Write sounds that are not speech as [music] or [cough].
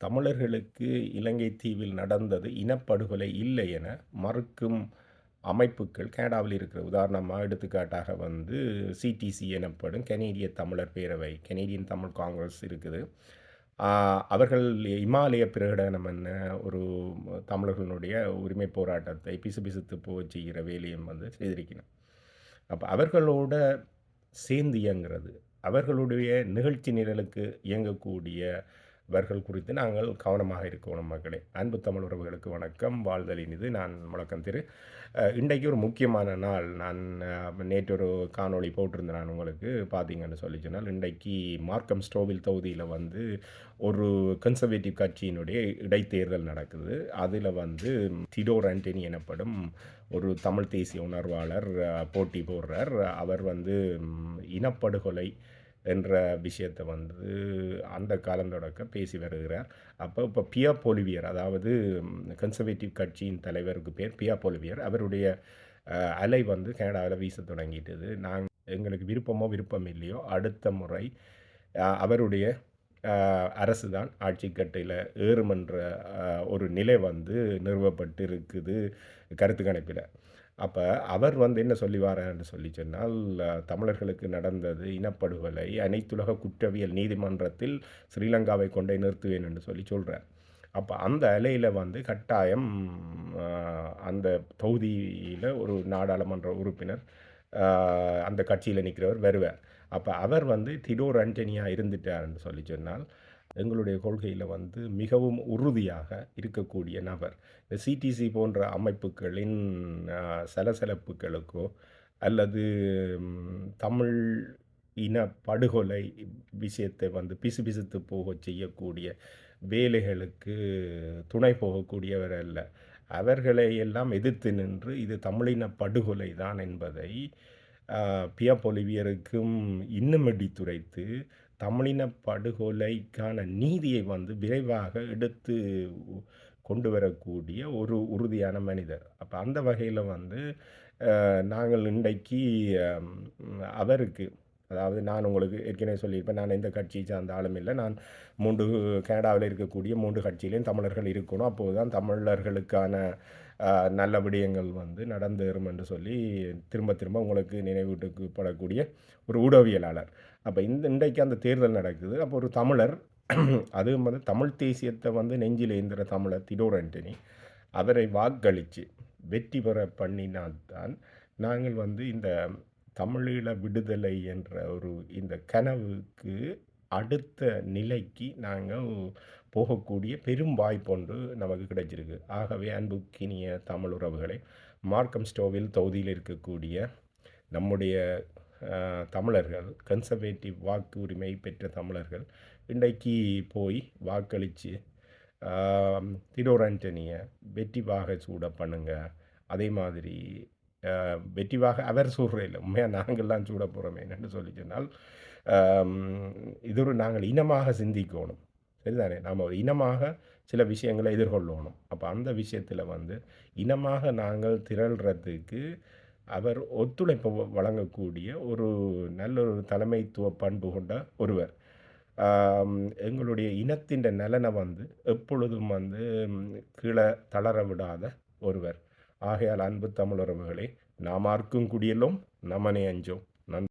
தமிழர்களுக்கு இலங்கை தீவில் நடந்தது இனப்படுகொலை இல்லை என மறுக்கும் அமைப்புகள் கனடாவில் இருக்கிற உதாரணமாக எடுத்துக்காட்டாக வந்து சிடிசி எனப்படும் கனேடிய தமிழர் பேரவை கனேடியன் தமிழ் காங்கிரஸ் இருக்குது. அவர்கள் இமாலய பிரகடனம் என்ன ஒரு தமிழர்களுடைய உரிமை போராட்டத்தை பிசு பிசுத்து போக செய்கிற வேலையும் வந்து செய்திருக்கணும் அப்போ அவர்களோட சேர்ந்து இயங்குறது அவர்களுடைய நிகழ்ச்சி நிரலுக்கு இயங்கக்கூடிய இவர்கள் குறித்து நாங்கள் கவனமாக இருக்கணும் மக்களே. அன்பு தமிழ் உறவுகளுக்கு வணக்கம். வாழ்தலின் இது. நான் முழக்கம் திரு. இன்றைக்கு ஒரு முக்கியமான நாள். நான் நேற்று ஒரு காணொளி போட்டிருந்தேன் நான் உங்களுக்கு. பார்த்தீங்கன்னு சொல்லி சொன்னால் இன்றைக்கு மார்க்கம் ஸ்டோவில் தொகுதியில் வந்து ஒரு கன்சர்வேட்டிவ் கட்சியினுடைய இடைத்தேர்தல் நடக்குது. அதில் வந்து திடோர் ஆண்டனி எனப்படும் ஒரு தமிழ் தேசிய உணர்வாளர் போட்டி போடுறார். அவர் வந்து இனப்படுகொலை என்ற விஷயத்தை வந்து அந்த காலம் தொடக்க பேசி வருகிறார். அப்போ இப்போ பியா போலிவியர் அதாவது கன்சர்வேட்டிவ் கட்சியின் தலைவருக்கு பேர் பியா போலிவியர் அவருடைய அலை வந்து கனடாவில் வீச தொடங்கிட்டது. நாங்கள் எங்களுக்கு விருப்பமோ விருப்பம் இல்லையோ அடுத்த முறை அவருடைய அரசு தான் ஆட்சிக்கட்டையில் ஏறுமன்ற ஒரு நிலை வந்து நிறுவப்பட்டு இருக்குது கருத்து கணிப்பில். அப்போ அவர் வந்து என்ன சொல்லி என்று சொல்லி சொன்னால் தமிழர்களுக்கு நடந்தது இனப்படுகொலை அனைத்துலக குற்றவியல் நீதிமன்றத்தில் ஸ்ரீலங்காவை கொண்டே நிறுத்துவேன் என்று சொல்லி சொல்கிறார் அப்போ அந்த அலையில் வந்து கட்டாயம் அந்த தொகுதியில் ஒரு நாடாளுமன்ற உறுப்பினர் அந்த கட்சியில் நிற்கிறவர் வருவார். அப்போ அவர் வந்து திடோர் அண்டனியாக இருந்துட்டார்னு சொல்லி சொன்னால் எங்களுடைய கொள்கையில் வந்து மிகவும் உறுதியாக இருக்கக்கூடிய நபர். இந்த சிடிசி போன்ற அமைப்புகளின் சலசலப்புகளுக்கோ அல்லது தமிழ் இன படுகொலை விஷயத்தை வந்து பிசு பிசுத்து போக செய்யக்கூடிய வேலைகளுக்கு துணை போகக்கூடியவர் அல்ல. அவர்களை எல்லாம் எதிர்த்து நின்று இது தமிழின படுகொலை தான் என்பதை பியா பொலிவியருக்கும் இன்னும் துரைத்து தமிழின படுகொலைக்கான நீதியை வந்து விரைவாக எடுத்து கொண்டு வரக்கூடிய ஒரு உறுதியான மனிதர். அப்போ அந்த வகையில் வந்து நாங்கள் இன்றைக்கு அவருக்கு அதாவது நான் உங்களுக்கு ஏற்கனவே சொல்லியிருப்பேன் நான் எந்த கட்சியை சார்ந்த ஆளும் இல்லை. நான் மூன்று கனடாவில் இருக்கக்கூடிய மூன்று கட்சியிலையும் தமிழர்கள் இருக்கணும். அப்போது தான் தமிழர்களுக்கான நல்ல விடயங்கள் வந்து நடந்தேறும் என்று சொல்லி திரும்ப திரும்ப உங்களுக்கு நினைவூட்டுப்படக்கூடிய ஒரு ஊடகவியலாளர். அப்போ இந்த இன்றைக்கு அந்த தேர்தல் நடக்குது. அப்போ ஒரு தமிழர் [clears throat] அதுவும் வந்து தமிழ் தேசியத்தை வந்து நெஞ்சில் ஏந்திர தமிழர் திடோர் ஆண்டனி அவரை வாக்களித்து வெற்றி பெற பண்ணினால்தான் நாங்கள் வந்து இந்த தமிழீழ விடுதலை என்ற ஒரு இந்த கனவுக்கு அடுத்த நிலைக்கு நாங்கள் போகக்கூடிய பெரும் வாய்ப்பொன்று நமக்கு கிடைச்சிருக்கு. ஆகவே அன்புக்கினிய தமிழ் உறவுகளை மார்க்கம் ஸ்டோவில் தொகுதியில் இருக்கக்கூடிய நம்முடைய தமிழர்கள் கன்சர்வேட்டிவ் வாக்கு உரிமை பெற்ற தமிழர்கள் இன்றைக்கு போய் வாக்களித்து திடோர் ஆண்டனியை வெற்றிவாக சூட பண்ணுங்க. அதே மாதிரி வெற்றிவாக அவர் சூடுறையில் உண்மையாக நாங்கள்லாம் சூட போகிறோமே என்னென்னு சொல்லி சொன்னால் இது ஒரு நாங்கள் இனமாக சிந்திக்கணும். சரிதானே? நாம் இனமாக சில விஷயங்களை எதிர்கொள்ளணும். அப்போ அந்த விஷயத்தில் வந்து இனமாக நாங்கள் திரள்றதுக்கு அவர் ஒத்துழைப்பு வழங்கக்கூடிய ஒரு நல்ல ஒரு தலைமைத்துவ பண்பு கொண்ட ஒருவர். எங்களுடைய இனத்தின் நலனை வந்து எப்பொழுதும் வந்து கீழே தளர விடாத ஒருவர். ஆகையால் அன்பு தமிழ் உறவுகளே நாமார்க்கும் குடியலும் நமனே அஞ்சோம்.